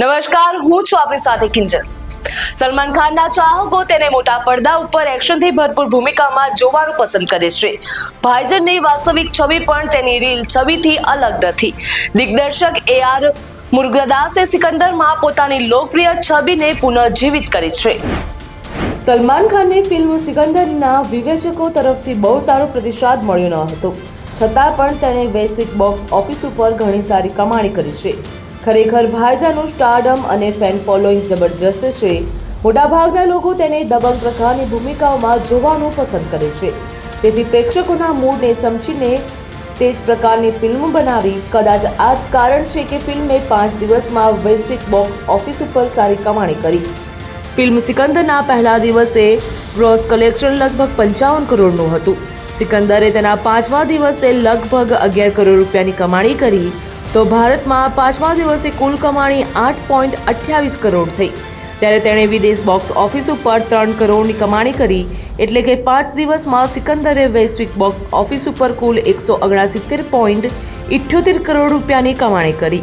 નમસ્કાર, હું છું આપણી સાથે કિંજલ. સલમાન ખાનના ચાહકો તેને મોટા પડદા ઉપર એક્શનથી ભરપૂર ભૂમિકામાં જોવાનું પસંદ કરે છે. ભાઈજનની વાસ્તવિક છબી પણ તેની રીલ છબીથી અલગ નથી. દિગ્દર્શક એ આર મુર્ગદાસે સિકંદરમાં પોતાની લોકપ્રિય છબીને પુનઃજીવિત કરી છે. સલમાન ખાનની ફિલ્મ સિકંદરના વિવેચકો તરફથી બહુ સારો પ્રતિસાદ મળ્યો ન હતો. છતાં પણ તેણે વૈશ્વિક બોક્સ ઓફિસ ઉપર ઘણી સારી કમાણી કરી છે. ખરેખર ભાઈજાનું સ્ટારડમ અને ફેન ફોલોઈંગ જબરજસ્ત છે. મોટાભાગના લોકો તેને દબંગ પ્રકારની ભૂમિકાઓમાં જોવાનું પસંદ કરે છે. તેથી પ્રેક્ષકોના મૂડને સમજીને તે જ પ્રકારની ફિલ્મ બનાવી કદાચ આ જ કારણ છે કે ફિલ્મે પાંચ દિવસમાં વૈશ્વિક બોક્સ ઓફિસ ઉપર સારી કમાણી કરી. ફિલ્મ સિકંદરના પહેલા દિવસે ગ્રોસ કલેક્શન લગભગ પંચાવન કરોડનું હતું. સિકંદરે તેના પાંચમા દિવસે લગભગ અગિયાર કરોડ રૂપિયાની કમાણી કરી તો ભારતમાં પાંચમા દિવસે કુલ કમાણી આઠ પોઈન્ટ અઠ્યાવીસ કરોડ થઈ. જ્યારે તેણે વિદેશ બોક્સ ઓફિસ ઉપર ત્રણ કરોડની કમાણી કરી, એટલે કે પાંચ દિવસમાં સિકંદરે વૈશ્વિક બોક્સ ઓફિસ ઉપર કુલ એકસો ઓગણસિત્તેર પોઈન્ટ ઇઠ્યોતેર કરોડ રૂપિયાની કમાણી કરી.